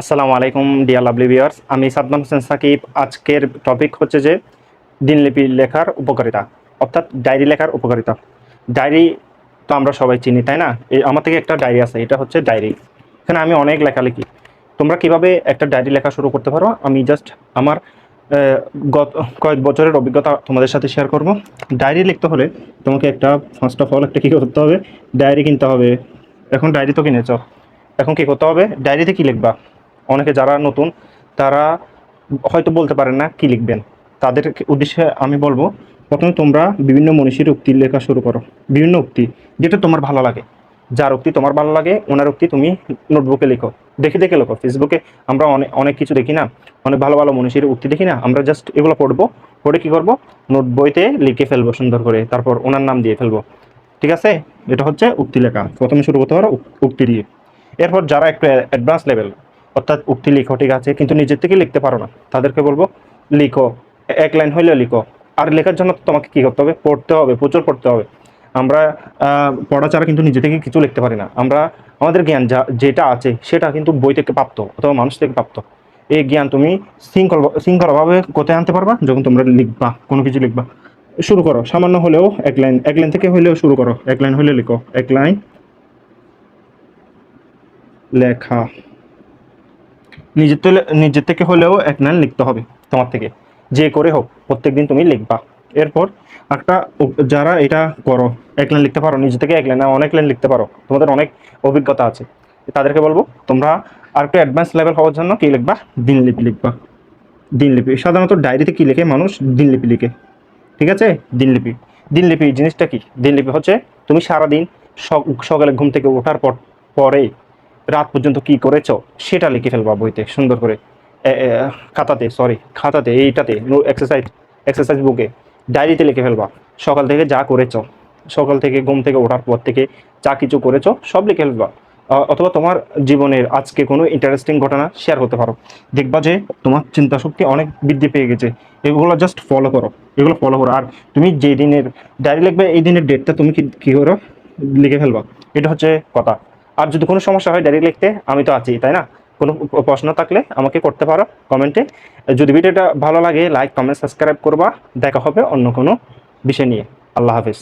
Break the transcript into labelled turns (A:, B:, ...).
A: আসসালামু আলাইকুম deer lovely viewers আমি সাদমান হোসেন সাকিব। আজকের টপিক হচ্ছে যে দিনলিপি লেখার উপকারিতা, অর্থাৎ ডায়েরি লেখার উপকারিতা। ডায়েরি তো আমরা সবাই চিনি, তাই না? এই আমার থেকে একটা ডায়েরি আছে, এটা হচ্ছে ডায়েরি এখানে আমি অনেক লেখা লিখি। তোমরা কীভাবে একটা ডায়েরি লেখা শুরু করতে পারো? আমি জাস্ট আমার গত, কয়েক বছরের অভিজ্ঞতা তোমাদের সাথে শেয়ার করব। ডায়েরি লিখতে হলে তোমাকে একটা ফার্স্ট অফ অল একটা কী করতে হবে? ডায়েরি কিনতে হবে। এখন ডায়েরি তো কিনেছ। এখন কী করতে হবে? ডায়েরিতে কী লিখবা? অনেকে যারা নতুন, তারা হয়তো বলতে পারেন না কি লিখবেন। তাদের উদ্দেশ্যে আমি বলব, প্রথমে তোমরা বিভিন্ন মনীষীর উক্তি লেখা শুরু করো। বিভিন্ন উক্তি যেটা তোমার ভালো লাগে। যার উক্তি তোমার ভালো লাগে, ওনার উক্তি তুমি নোটবুকে লেখো। দেখে দেখে লেখো। ফেসবুকে আমরা অনেক অনেক কিছু দেখি না। অনেক ভালো ভালো মনীষীর উক্তি দেখি না। আমরা জাস্ট এগুলো পড়ব। পড়ে কি করব? নোট বইতে লিখে ফেলব সুন্দর করে। তারপর ওনার নাম দিয়ে ফেলব। ঠিক আছে? এটা হচ্ছে উক্তি লেখা। প্রথমে শুরু করতে পারো উক- উক্তি দিয়ে। এরপর যারা একটু অ্যাডভান্স লেভেল অর্থাৎ উক্তি লিখো ঠিক আছে কিন্তু নিজের থেকে লিখতে পারো না। তাদেরকে বলব, লিখো। এক লাইন হইলেও লিখো। আর লেখার জন্য তোমাকে কী করতে হবে? পড়তে হবে, প্রচুর পড়তে হবে। আমরা পড়া ছাড়া কিন্তু নিজে থেকে কিছু লিখতে পারি না। আমরা, আমাদের জ্ঞান যা, যেটা আছে সেটা কিন্তু বই থেকে প্রাপ্ত অথবা মানুষ থেকে প্রাপ্ত। এই জ্ঞান তুমি শৃঙ্খল, শৃঙ্খলভাবে কোথায় আনতে পারবা? যখন তোমরা লিখবা, কোনো কিছু লিখবা। শুরু করো। সামান্য হলেও এক লাইন এক লাইন থেকে হলেও শুরু করো। এক লাইন হলে লিখো। এক লাইন লেখা। নিজের নিজের থেকে হলেও এক লাইন লিখতে হবে তোমার থেকে। যে করে হোক, প্রত্যেকদিন তুমি লিখবা। এরপর একটা যারা এটা করো, এক লাইন লিখতে পারো, নিজে থেকে এক লাইন অনেক লাইন লিখতে পারো। তোমাদের অনেক অভিজ্ঞতা আছে। তাদেরকে বলব, তোমরা আর একটু অ্যাডভান্স লেভেল হওয়ার জন্য কি লিখবা? দিনলিপি লিখবা। দিনলিপি, সাধারণত ডায়েরিতে কি লিখে মানুষ? দিনলিপি লিখে। ঠিক আছে? দিনলিপি। দিনলিপি জিনিসটা কি? দিনলিপি হচ্ছে, তুমি সারাদিন সক- সকালে ঘুম থেকে ওঠার পর পরে রাত পর্যন্ত কি করেছ? সেটা লিখে ফেলবা বইতে, সুন্দর করে। খাতাতে সরি খাতাতে, এইটাতে এক্সারসাইজ এক্সারসাইজ বুকে ডায়েরিতে লিখে ফেলবা। সকাল থেকে যা করেছ, সকাল থেকে ঘুম থেকে ওঠার পর থেকে যা কিছু করেছ, সব লিখে ফেলবা। অথবা তোমার জীবনের আজকে কোনো ইন্টারেস্টিং ঘটনা শেয়ার করতে পারো। দেখবা যে তোমার চিন্তা শক্তি অনেক বৃদ্ধি পেয়ে গেছে। এগুলো জাস্ট ফলো করো, এগুলো ফলো করো। আর তুমি যে দিনের ডায়েরি লিখবে, এই দিনের ডেটটা তুমি কি, কী করো? লিখে ফেলবা। এটা হচ্ছে কথা। আর যদি কোনো সমস্যা হয় ডাইরেক্ট লিখতে, আমি তো আছি, তাই না? কোনো প্রশ্ন থাকলে আমাকে করতে পারো কমেন্টে। যদি ভিডিওটা ভালো লাগে লাইক কমেন্ট সাবস্ক্রাইব করবা। দেখা হবে অন্য কোনো বিষয় নিয়ে। আল্লাহ হাফিজ।